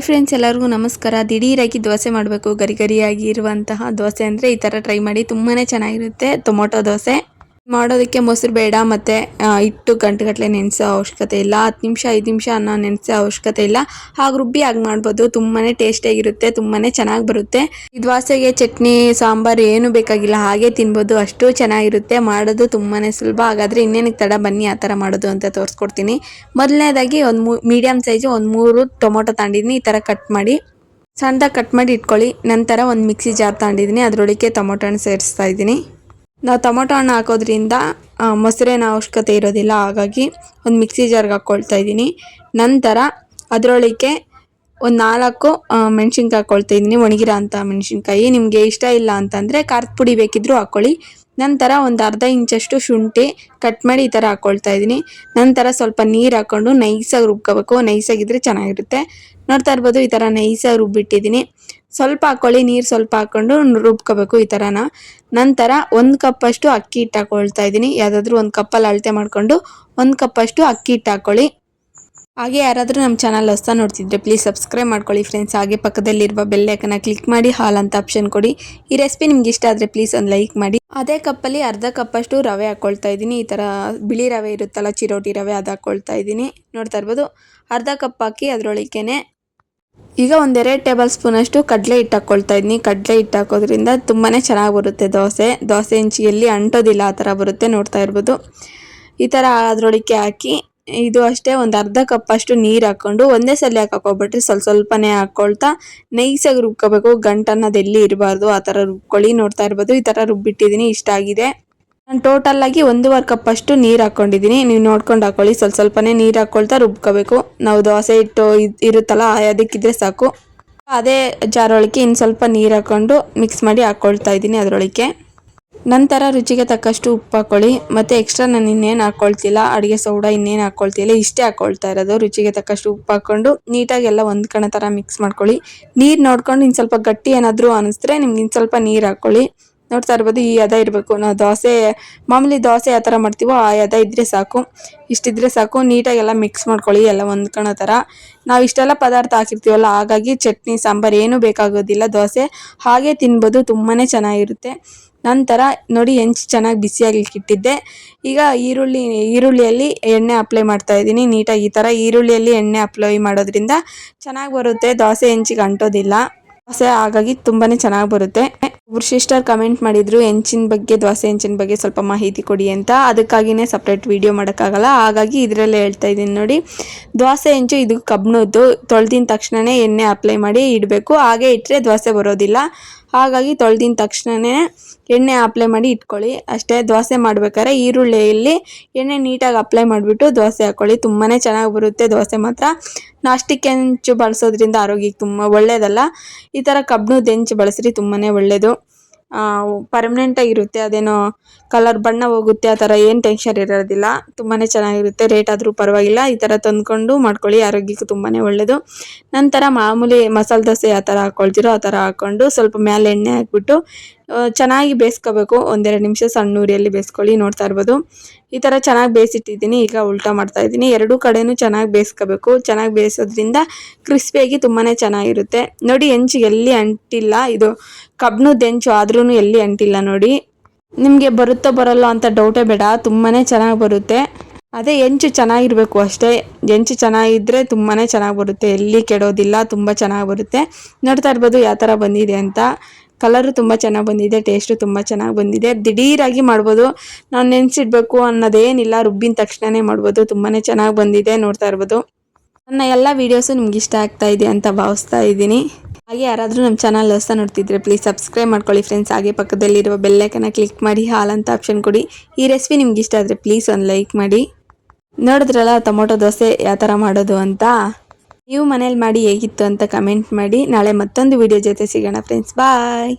Hi friends ಎಲ್ಲರಿಗೂ ನಮಸ್ಕಾರ. ದಿಢೀರಾಗಿ ದೋಸೆ ಮಾಡಬೇಕು ಗರಿ ಗರಿಯಾಗಿ ಇರುವಂತಹ ದೋಸೆ ಅಂದರೆ ಈ ಥರ ಟ್ರೈ ಮಾಡಿ. ತುಂಬಾ ಚೆನ್ನಾಗಿರುತ್ತೆ ಟೊಮೊಟೊ ದೋಸೆ. ಮಾಡೋದಕ್ಕೆ ಮೊಸರು ಬೇಡ, ಮತ್ತು ಹಿಟ್ಟು ಗಂಟೆಗಟ್ಟಲೆ ನೆನೆಸೋ ಅವಶ್ಯಕತೆ ಇಲ್ಲ. ಹತ್ತು ನಿಮಿಷ, ಐದು ನಿಮಿಷ ಅನ್ನ ನೆನೆಸೋ ಅವಶ್ಯಕತೆ ಇಲ್ಲ. ಹಾಗೆ ರುಬ್ಬಿ ಹಾಗೆ ಮಾಡ್ಬೋದು. ತುಂಬಾ ಟೇಸ್ಟಿಯಾಗಿರುತ್ತೆ ತುಂಬಾ ಚೆನ್ನಾಗಿ ಬರುತ್ತೆ. ದೋಸೆಗೆ ಚಟ್ನಿ, ಸಾಂಬಾರು ಏನು ಬೇಕಾಗಿಲ್ಲ. ಹಾಗೆ ತಿನ್ಬೋದು. ಅಷ್ಟು ಚೆನ್ನಾಗಿರುತ್ತೆ. ಮಾಡೋದು ತುಂಬಾ ಸುಲಭ. ಹಾಗಾದರೆ ಇನ್ನೇನಕ್ಕೆ ತಡ? ಬನ್ನಿ ಆ ಥರ ಮಾಡೋದು ಅಂತ ತೋರಿಸ್ಕೊಡ್ತೀನಿ. ಮೊದಲನೇದಾಗಿ ಒಂದು ಮೂ ಮೀಡಿಯಮ್ ಸೈಜು ಒಂದು ಮೂರು ಟೊಮೊಟೊ ತಗೊಂಡಿದ್ದೀನಿ ಈ ಥರ ಕಟ್ ಮಾಡಿ, ಸಣ್ಣದಾಗಿ ಕಟ್ ಮಾಡಿ ಇಟ್ಕೊಳ್ಳಿ. ನಂತರ ಒಂದು ಮಿಕ್ಸಿ ಜಾರ್ ತಗೊಂಡಿದ್ದೀನಿ ಅದರೊಳಗೆ ಟೊಮೊಟೊ ಹಣ್ಣು ಸೇರಿಸ್ತಾ ಇದ್ದೀನಿ. ನಾವು ಟೊಮೊಟೊ ಹಣ್ಣು ಹಾಕೋದ್ರಿಂದ ಮೊಸರಿನ ಅವಶ್ಯಕತೆ ಇರೋದಿಲ್ಲ. ಹಾಗಾಗಿ ಒಂದು ಮಿಕ್ಸಿ ಜಾರ್ಗೆ ಹಾಕ್ಕೊಳ್ತಾ ಇದ್ದೀನಿ. ನಂತರ ಅದರೊಳಗೆ ಒಂದು ನಾಲ್ಕು ಮೆಣಸಿನ್ಕಾಯಿ ಹಾಕ್ಕೊಳ್ತಾ ಇದ್ದೀನಿ. ಒಣಗಿರೋ ಅಂಥ ಮೆಣಸಿನ್ಕಾಯಿ. ನಿಮಗೆ ಇಷ್ಟ ಇಲ್ಲ ಅಂತಂದರೆ ಖಾರದ ಪುಡಿ ಬೇಕಿದ್ದರೂ ಹಾಕ್ಕೊಳ್ಳಿ ನಂತರ ಒಂದು ಅರ್ಧ ಇಂಚಷ್ಟು ಶುಂಠಿ ಕಟ್ ಮಾಡಿ ಈ ಥರ ಹಾಕ್ಕೊಳ್ತಾ ಇದ್ದೀನಿ. ನಂತರ ಸ್ವಲ್ಪ ನೀರು ಹಾಕ್ಕೊಂಡು ನೈಸಾಗಿ ರುಬ್ಕೋಬೇಕು. ನೈಸಾಗಿದ್ದರೆ ಚೆನ್ನಾಗಿರುತ್ತೆ. ನೋಡ್ತಾ ಇರ್ಬೋದು ಈ ಥರ ನೈಸಾಗಿ ರುಬ್ಬಿಟ್ಟಿದ್ದೀನಿ. ಸ್ವಲ್ಪ ಹಾಕ್ಕೊಳ್ಳಿ ನೀರು ಸ್ವಲ್ಪ ಹಾಕ್ಕೊಂಡು ರುಬ್ಕೋಬೇಕು ಈ ಥರನ. ನಂತರ ಒಂದು ಕಪ್ಪಷ್ಟು ಅಕ್ಕಿ ಹಿಟ್ಟು ಹಾಕ್ಕೊಳ್ತಾ ಇದ್ದೀನಿ. ಯಾವುದಾದ್ರೂ ಒಂದು ಕಪ್ಪಲ್ಲಿ ಅಳತೆ ಮಾಡಿಕೊಂಡು ಒಂದು ಕಪ್ಪಷ್ಟು ಅಕ್ಕಿ ಹಿಟ್ಟು ಹಾಕ್ಕೊಳ್ಳಿ ಹಾಗೆ ಯಾರಾದರೂ ನಮ್ಮ ಚಾನಲ್ ಹೊಸ ನೋಡ್ತಿದ್ರೆ ಪ್ಲೀಸ್ ಸಬ್ಸ್ಕ್ರೈಬ್ ಮಾಡ್ಕೊಳ್ಳಿ ಫ್ರೆಂಡ್ಸ್ ಹಾಗೆ ಪಕ್ಕದಲ್ಲಿರುವ ಬೆಲ್ಲೈಕನ್ನ ಕ್ಲಿಕ್ ಮಾಡಿ ಹಾಲ್ ಅಂತ ಆಪ್ಷನ್ ಕೊಡಿ. ಈ ರೆಸಿಪಿ ನಿಮ್ಗೆ ಇಷ್ಟ ಆದರೆ ಪ್ಲೀಸ್ ಒಂದು ಲೈಕ್ ಮಾಡಿ. ಅದೇ ಕಪ್ಪಲ್ಲಿ ಅರ್ಧ ಕಪ್ಪಷ್ಟು ರವೆ ಹಾಕ್ಕೊಳ್ತಾ ಇದ್ದೀನಿ. ಈ ಥರ ಬಿಳಿ ರವೆ ಇರುತ್ತಲ್ಲ, ಚಿರೋಟಿ ರವೆ ಅದು ಹಾಕ್ಕೊಳ್ತಾ ಇದ್ದೀನಿ. ನೋಡ್ತಾ ಇರ್ಬೋದು. ಅರ್ಧ ಕಪ್ ಹಾಕಿ ಅದರೊಳಗೇನೆ ಈಗ ಒಂದೆರಡು ಟೇಬಲ್ ಸ್ಪೂನಷ್ಟು ಕಡಲೆ ಹಿಟ್ಟು ಹಾಕ್ಕೊಳ್ತಾ ಇದ್ದೀನಿ. ಕಡಲೆ ಹಿಟ್ಟು ಹಾಕೋದ್ರಿಂದ ತುಂಬಾ ಚೆನ್ನಾಗಿ ಬರುತ್ತೆ ದೋಸೆ. ದೋಸೆ ಇಂಚಿಯಲ್ಲಿ ಅಂಟೋದಿಲ್ಲ ಆ ಥರ ಬರುತ್ತೆ ನೋಡ್ತಾ ಇರ್ಬೋದು. ಈ ಥರ ಅದರೊಳಗೆ ಹಾಕಿ ಇದು ಅಷ್ಟೇ, ಒಂದು ಅರ್ಧ ಕಪ್ ಅಷ್ಟು ನೀರು ಹಾಕ್ಕೊಂಡು ಒಂದೇ ಸಲ ಹಾಕೋಬಿಟ್ರೆ ಸ್ವಲ್ಪ ಸ್ವಲ್ಪನೇ ಹಾಕ್ಕೊಳ್ತಾ ನೈಸಾಗಿ ರುಬ್ಕೋಬೇಕು. ಗಂಟು ಅನ್ನೋದು ಎಲ್ಲಿ ಇರಬಾರ್ದು, ಆ ಥರ ರುಬ್ಕೊಳ್ಳಿ, ನೋಡ್ತಾ ಇರ್ಬೋದು ಈ ಥರ ರುಬ್ಬಿಟ್ಟಿದ್ದೀನಿ, ಇಷ್ಟ ಆಗಿದೆ. ನಾನು ಟೋಟಲ್ ಆಗಿ ಒಂದೂವರೆ ಕಪ್ ಅಷ್ಟು ನೀರು ಹಾಕ್ಕೊಂಡಿದ್ದೀನಿ ನೀವು ನೋಡ್ಕೊಂಡು ಹಾಕೊಳ್ಳಿ, ಸ್ವಲ್ಪ ಸ್ವಲ್ಪನೇ ನೀರು ಹಾಕ್ಕೊಳ್ತಾ ರುಬ್ಕೋಬೇಕು. ನಾವು ದೋಸೆ ಇದ್- ಇರುತ್ತಲ್ಲ ಅದಕ್ಕಿದ್ರೆ ಸಾಕು. ಅದೇ ಜಾರೊಳಗೆ ಇನ್ನು ಸ್ವಲ್ಪ ನೀರು ಹಾಕ್ಕೊಂಡು ಮಿಕ್ಸ್ ಮಾಡಿ ಹಾಕ್ಕೊಳ್ತಾ ಇದ್ದೀನಿ ಅದರೊಳಗೆ ನಂತರ ರುಚಿಗೆ ತಕ್ಕಷ್ಟು ಉಪ್ಪು ಹಾಕ್ಕೊಳ್ಳಿ ಮತ್ತು ಎಕ್ಸ್ಟ್ರಾ ನಾನು ಇನ್ನೇನು ಹಾಕ್ಕೊಳ್ತಿಲ್ಲ ಅಡುಗೆ ಸೋಡಾ ಇನ್ನೇನು ಹಾಕ್ಕೊಳ್ತಿಲ್ಲ ಇಷ್ಟೇ ಹಾಕ್ಕೊಳ್ತಾ ಇರೋದು. ರುಚಿಗೆ ತಕ್ಕಷ್ಟು ಉಪ್ಪು ಹಾಕ್ಕೊಂಡು ನೀಟಾಗಿ ಎಲ್ಲ ಕಣ ಥರ ಮಿಕ್ಸ್ ಮಾಡ್ಕೊಳ್ಳಿ. ನೀರು ನೋಡ್ಕೊಂಡು ಇನ್ನು ಸ್ವಲ್ಪ ಗಟ್ಟಿ ಏನಾದರೂ ಅನಿಸಿದ್ರೆ ನಿಮ್ಗೆ ಇನ್ನು ಸ್ವಲ್ಪ ನೀರು ಹಾಕ್ಕೊಳ್ಳಿ ನೋಡ್ತಾ ಇರ್ಬೋದು, ಈ ಹದ ಇರಬೇಕು ನಾವು ದೋಸೆ, ಮಾಮೂಲಿ ದೋಸೆ ಯಾವ ಥರ ಮಾಡ್ತೀವೋ ಆ ಹದ ಇದ್ದರೆ ಸಾಕು. ಇಷ್ಟಿದ್ರೆ ಸಾಕು ನೀಟಾಗಿ ಎಲ್ಲ ಮಿಕ್ಸ್ ಮಾಡ್ಕೊಳ್ಳಿ, ಎಲ್ಲ ಹೊಂದ್ಕೊಳ್ಳೋ ಥರ ನಾವು ಇಷ್ಟೆಲ್ಲ ಪದಾರ್ಥ ಹಾಕಿರ್ತೀವಲ್ಲ, ಹಾಗಾಗಿ ಚಟ್ನಿ, ಸಾಂಬಾರು ಏನೂ ಬೇಕಾಗೋದಿಲ್ಲ ದೋಸೆ. ಹಾಗೆ ತಿನ್ಬೋದು ತುಂಬಾ ಚೆನ್ನಾಗಿರುತ್ತೆ. ನಂತರ ನೋಡಿ, ಹೆಂಚು ಚೆನ್ನಾಗಿ ಬಿಸಿಯಾಗ್ಲಿಕ್ಕೆ ಇಟ್ಟಿದ್ದೆ. ಈಗ ಈರುಳ್ಳಿ, ಈರುಳ್ಳಿಯಲ್ಲಿ ಎಣ್ಣೆ ಅಪ್ಲೈ ಮಾಡ್ತಾ ಇದ್ದೀನಿ. ನೀಟಾಗಿ ಈ ಥರ ಈರುಳ್ಳಿಯಲ್ಲಿ ಎಣ್ಣೆ ಅಪ್ಲೈ ಮಾಡೋದ್ರಿಂದ ಚೆನ್ನಾಗಿ ಬರುತ್ತೆ. ದೋಸೆ ಹೆಂಚಿಗೆ ಅಂಟೋದಿಲ್ಲ. ದೋಸೆ ಹಾಗಾಗಿ ತುಂಬಾ ಚೆನ್ನಾಗಿ ಬರುತ್ತೆ. ಒಬ್ರು ಸಿಸ್ಟರ್ ಕಮೆಂಟ್ ಮಾಡಿದ್ರು, ಹೆಂಚಿನ ಬಗ್ಗೆ ದೋಸೆ ಹೆಂಚಿನ ಬಗ್ಗೆ ಸ್ವಲ್ಪ ಮಾಹಿತಿ ಕೊಡಿ ಅಂತ. ಅದಕ್ಕಾಗಿನೇ ಸಪ್ರೇಟ್ ವಿಡಿಯೋ ಮಾಡೋಕ್ಕಾಗಲ್ಲ. ಹಾಗಾಗಿ ಇದರಲ್ಲೇ ಹೇಳ್ತಾ ಇದ್ದೀನಿ ನೋಡಿ. ದೋಸೆ ಹೆಂಚು ಇದು ಕಬ್ಬನದ್ದು ತೊಳೆದಿನ ತಕ್ಷಣವೇ ಎಣ್ಣೆ ಅಪ್ಲೈ ಮಾಡಿ ಇಡಬೇಕು. ಹಾಗೆ ಇಟ್ಟರೆ ದೋಸೆ ಬರೋದಿಲ್ಲ. ಹಾಗಾಗಿ ತೊಳೆದಿನ ತಕ್ಷಣವೇ ಎಣ್ಣೆ ಅಪ್ಲೈ ಮಾಡಿ ಇಟ್ಕೊಳ್ಳಿ. ಅಷ್ಟೇ ದೋಸೆ ಮಾಡ್ಬೇಕಾದ್ರೆ ಈರುಳ್ಳಿಯಲ್ಲಿ ಎಣ್ಣೆ ನೀಟಾಗಿ ಅಪ್ಲೈ ಮಾಡಿಬಿಟ್ಟು ದೋಸೆ ಹಾಕ್ಕೊಳ್ಳಿ ತುಂಬಾ ಚೆನ್ನಾಗಿ ಬರುತ್ತೆ ದೋಸೆ ಮಾತ್ರ. ನಾಸ್ಟಿಕ್ ಹೆಂಚು ಬಳಸೋದ್ರಿಂದ ಆರೋಗ್ಯಕ್ಕೆ ತುಂಬ ಒಳ್ಳೆಯದಲ್ಲ ಈ ಥರ ಕಬ್ಬಣದ ಹೆಂಚು ಬಳಸ್ರಿ ತುಂಬಾ ಒಳ್ಳೆಯದು ಪರ್ಮನೆಂಟಾಗಿರುತ್ತೆ ಅದೇನೋ ಕಲರ್ ಬಣ್ಣ ಹೋಗುತ್ತೆ, ಆ ಥರ ಏನು ಟೆನ್ಷನ್ ಇರೋದಿಲ್ಲ. ತುಂಬಾ ಚೆನ್ನಾಗಿರುತ್ತೆ. ರೇಟ್ ಆದರೂ ಪರವಾಗಿಲ್ಲ. ಈ ಥರ ತಂದ್ಕೊಂಡು ಮಾಡ್ಕೊಳ್ಳಿ. ಆರೋಗ್ಯಕ್ಕೆ ತುಂಬಾ ಒಳ್ಳೆಯದು ನಂತರ ಮಾಮೂಲಿ ಮಸಾಲೆ ದೋಸೆ ಯಾವ ಥರ ಹಾಕ್ಕೊಳ್ತೀರೋ ಆ ಥರ ಹಾಕ್ಕೊಂಡು ಸ್ವಲ್ಪ ಮೇಲೆ ಎಣ್ಣೆ ಹಾಕ್ಬಿಟ್ಟು ಚೆನ್ನಾಗಿ ಬೇಯಿಸ್ಕೋಬೇಕು. ಒಂದೆರಡು ನಿಮಿಷ ಸಣ್ಣ ಉರಿಯಲ್ಲಿ ಬೇಯಿಸ್ಕೊಳ್ಳಿ. ನೋಡ್ತಾ ಇರ್ಬೋದು. ಈ ಥರ ಚೆನ್ನಾಗಿ ಬೇಯಿಸಿಟ್ಟಿದ್ದೀನಿ. ಈಗ ಉಲ್ಟಾ ಮಾಡ್ತಾ ಇದ್ದೀನಿ. ಎರಡೂ ಕಡೆನೂ ಚೆನ್ನಾಗಿ ಬೇಯಿಸ್ಕೋಬೇಕು. ಚೆನ್ನಾಗಿ ಬೇಯಿಸೋದ್ರಿಂದ ಕ್ರಿಸ್ಪಿಯಾಗಿ ತುಂಬಾ ಚೆನ್ನಾಗಿರುತ್ತೆ. ನೋಡಿ ಹೆಂಚಿಗೆ ಎಲ್ಲಿ ಅಂಟಿಲ್ಲ. ಇದು ಕಬ್ಣದ ಹೆಂಚು ಆದ್ರೂ ಎಲ್ಲಿ ಅಂಟಿಲ್ಲ ನೋಡಿ. ನಿಮಗೆ ಬರುತ್ತೋ ಬರಲ್ಲೋ ಅಂತ ಡೌಟೇ ಬೇಡ ತುಂಬಾ ಚೆನ್ನಾಗಿ ಬರುತ್ತೆ. ಅದೇ ಹೆಂಚು ಚೆನ್ನಾಗಿರಬೇಕು ಅಷ್ಟೇ. ಹೆಂಚು ಚೆನ್ನಾಗಿದ್ದರೆ ತುಂಬಾ ಚೆನ್ನಾಗಿ ಬರುತ್ತೆ. ಎಲ್ಲಿ ಕೆಡೋದಿಲ್ಲ, ತುಂಬ ಚೆನ್ನಾಗಿ ಬರುತ್ತೆ. ನೋಡ್ತಾ ಇರ್ಬೋದು ಯಾವ ಥರ ಬಂದಿದೆ ಅಂತ. ಕಲರು ತುಂಬ ಚೆನ್ನಾಗಿ ಬಂದಿದೆ ಟೇಸ್ಟು ತುಂಬ ಚೆನ್ನಾಗಿ ಬಂದಿದೆ. ದಿಢೀರಾಗಿ ಮಾಡ್ಬೋದು. ನಾವು ನೆನೆಸಿಡ್ಬೇಕು ಅನ್ನೋದೇನಿಲ್ಲ, ರುಬ್ಬಿನ ತಕ್ಷಣವೇ ಮಾಡ್ಬೋದು. ತುಂಬಾ ಚೆನ್ನಾಗಿ ಬಂದಿದೆ ನೋಡ್ತಾ ಇರ್ಬೋದು. ನನ್ನ ಎಲ್ಲ ವೀಡಿಯೋಸು ನಿಮ್ಗೆ ಇಷ್ಟ ಆಗ್ತಾ ಇದೆ ಅಂತ ಭಾವಿಸ್ತಾ ಇದ್ದೀನಿ. ಹಾಗೆ ಯಾರಾದರೂ ನಮ್ಮ ಚಾನಲ್ ಹೊಸ ನೋಡ್ತಿದ್ರೆ ಪ್ಲೀಸ್ ಸಬ್ಸ್ಕ್ರೈಬ್ ಮಾಡ್ಕೊಳ್ಳಿ ಫ್ರೆಂಡ್ಸ್ ಹಾಗೆ ಪಕ್ಕದಲ್ಲಿರುವ ಬೆಲ್ಲೈಕನ್ನ ಕ್ಲಿಕ್ ಮಾಡಿ, ಹಾಲ್ ಅಂತ ಆಪ್ಷನ್ ಕೊಡಿ. ಈ ರೆಸಿಪಿ ನಿಮ್ಗೆ ಇಷ್ಟ ಆದರೆ ಪ್ಲೀಸ್ ಒಂದು ಲೈಕ್ ಮಾಡಿ. ನೋಡಿದ್ರಲ್ಲ ಟೊಮೊಟೊ ದೋಸೆ ಯಾವ ಥರ ಮಾಡೋದು ಅಂತ? ನೀವು ಮನೇಲಿ ಮಾಡಿ ಹೇಗಿತ್ತು ಅಂತ ಕಮೆಂಟ್ ಮಾಡಿ. ನಾಳೆ ಮತ್ತೊಂದು ವಿಡಿಯೋ ಜೊತೆ ಸಿಗೋಣ ಫ್ರೆಂಡ್ಸ್ ಬಾಯ್